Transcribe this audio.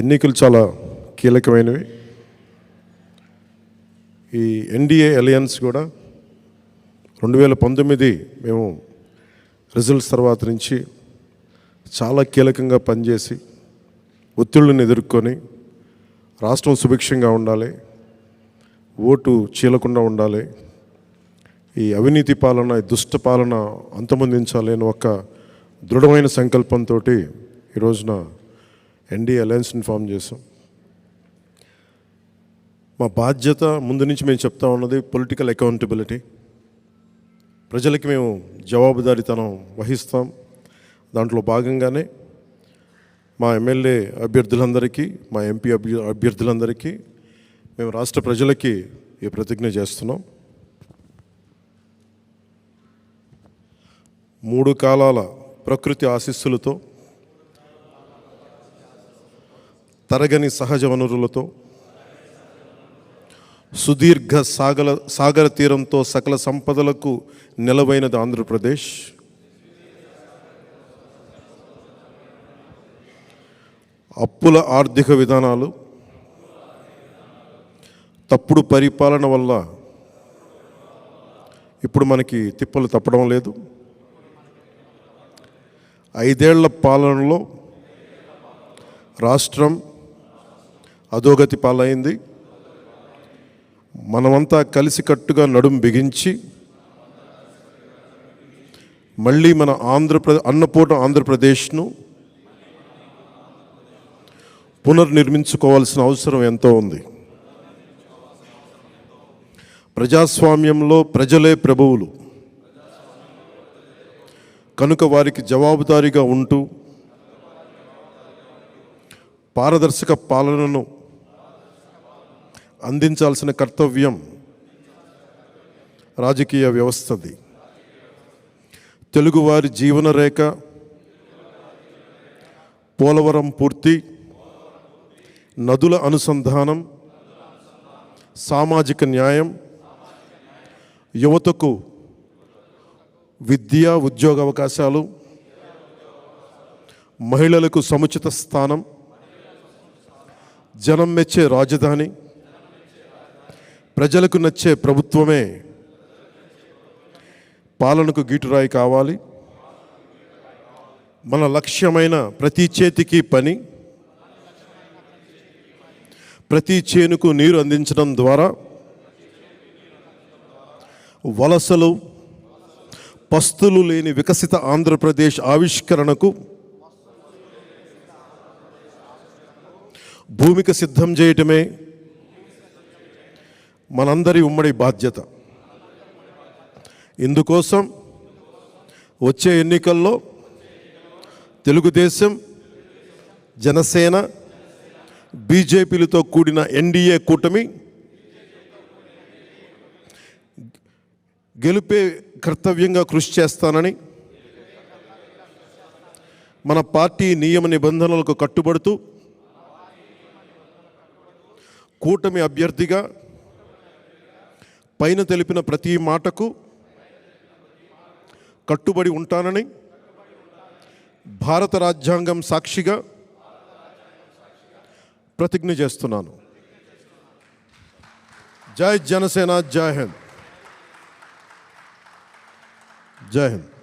ఎన్నికలు చాలా కీలకమైనవి. ఈ ఎన్డీఏ అలయన్స్ కూడా రెండు వేల పంతొమ్మిది మేము రిజల్ట్స్ తర్వాత నుంచి చాలా కీలకంగా పనిచేసి ఒత్తిళ్ళని ఎదుర్కొని రాష్ట్రం సుభిక్షంగా ఉండాలి ఓటు చీలకుండా ఉండాలి ఈ అవినీతి పాలన దుష్ట పాలన అంతమొందించాలి అని ఒక దృఢమైన సంకల్పంతో ఈ రోజున ఎన్డీఏ అలయన్స్ని ఫామ్ చేసాం మా బాధ్యత ముందు నుంచి మేము చెప్తా ఉన్నది పొలిటికల్ అకౌంటబిలిటీ. ప్రజలకి మేము జవాబుదారీతనం వహిస్తాం. దాంట్లో భాగంగానే మా ఎమ్మెల్యే అభ్యర్థులందరికీ మా ఎంపీ అభ్య అభ్యర్థులందరికీ మేము రాష్ట్ర ప్రజలకి ఈ ప్రతిజ్ఞ చేస్తున్నాం. మూడు కాలాల ప్రకృతి ఆశీస్సులతో తరగని సహజ వనరులతో సుదీర్ఘ సాగల సాగర తీరంతో సకల సంపదలకు నిలవైనది ఆంధ్రప్రదేశ్. అప్పుల ఆర్థిక విధానాలు తప్పుడు పరిపాలన వల్ల ఇప్పుడు మనకి తిప్పలు తప్పడం లేదు. ఐదేళ్ళ పాలనలో రాష్ట్రం అధోగతి పాలైంది. మనమంతా కలిసికట్టుగా నడుం బిగించి మళ్ళీ మన ఆంధ్రప్రదే అన్నపూట ఆంధ్రప్రదేశ్ను పునర్నిర్మించుకోవాల్సిన అవసరం ఎంతో ఉంది. ప్రజాస్వామ్యంలో ప్రజలే ప్రభువులు. కనుక వారికి జవాబుదారీగా ఉంటూ పారదర్శక పాలనను అందించాల్సిన కర్తవ్యం రాజకీయ వ్యవస్థది. తెలుగువారి జీవన రేఖ పోలవరం పూర్తి నదుల అనుసంధానం సామాజిక న్యాయం యువతకు విద్య ఉద్యోగ అవకాశాలు మహిళలకు సముచిత స్థానం జనం మెచ్చే రాజధాని ప్రజలకు నచ్చే ప్రభుత్వమే పాలనకు గీటురాయి కావాలి. మన లక్ష్యమైన ప్రతి చేతికి పని ప్రతి చేనుకు నీరు అందించడం ద్వారా వలసలు పస్తులు లేని వికసిత ఆంధ్రప్రదేశ్ ఆవిష్కరణకు భూమిక సిద్ధం చేయటమే మనందరి ఉమ్మడి బాధ్యత. ఇందుకోసం వచ్చే ఎన్నికల్లో తెలుగుదేశం జనసేన బీజేపీలతో కూడిన ఎన్డీఏ కూటమి గెలిపే కర్తవ్యంగా కృషి చేస్తానని మన పార్టీ నియమ నిబంధనలకు కట్టుబడుతూ కూటమి అభ్యర్థిగా పైన తెలిపిన ప్రతి మాటకు కట్టుబడి ఉంటానని భారత రాజ్యాంగం సాక్షిగా ప్రతిజ్ఞ చేస్తున్నాను. జై జనసేన జై హింద్. జై హింద్.